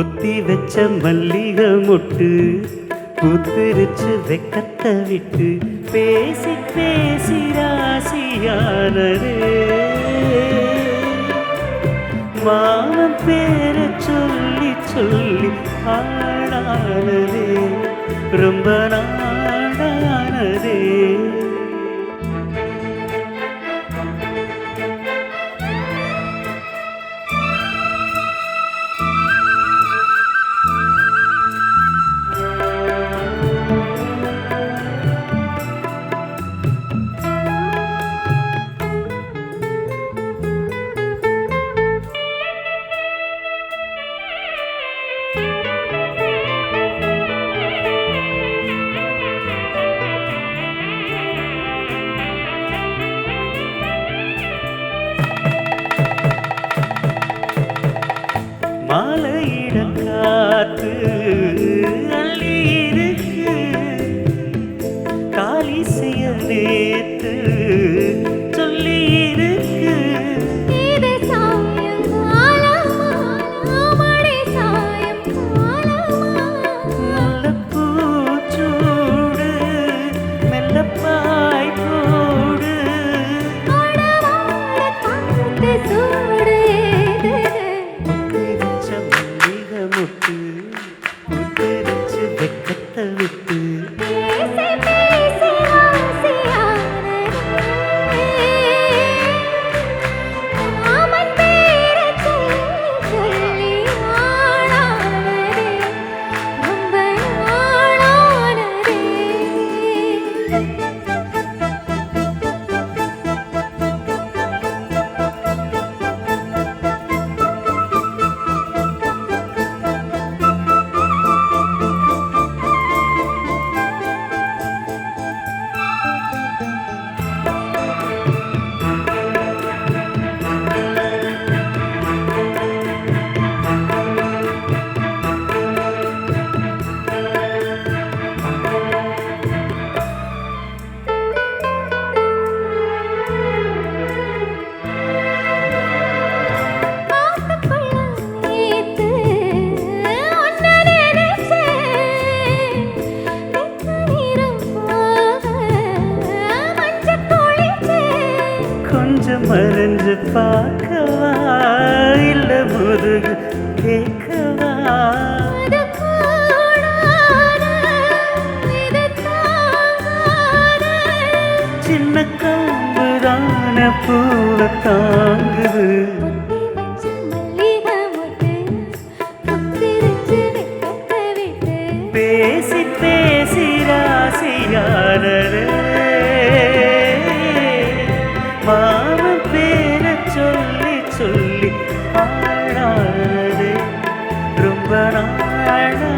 குத்தி வச்ச மல்லிகை முட்டு பூத்திருச்சு வெக்கத்தை விட்டு பேசி பேசி ராசியானதே. மாமன் பேர சொல்லி சொல்லி ஆளானதே. ரொம்ப நாளானதே மாலையிட காத்து கொஞ்சம் மறைஞ்சு பார்க்கவா? இல்ல முருகு கேட்கவா? அது சின்ன காம்புதான பூவை தாங்குது. பேசி பேசி ராசியான ജീവനാണ്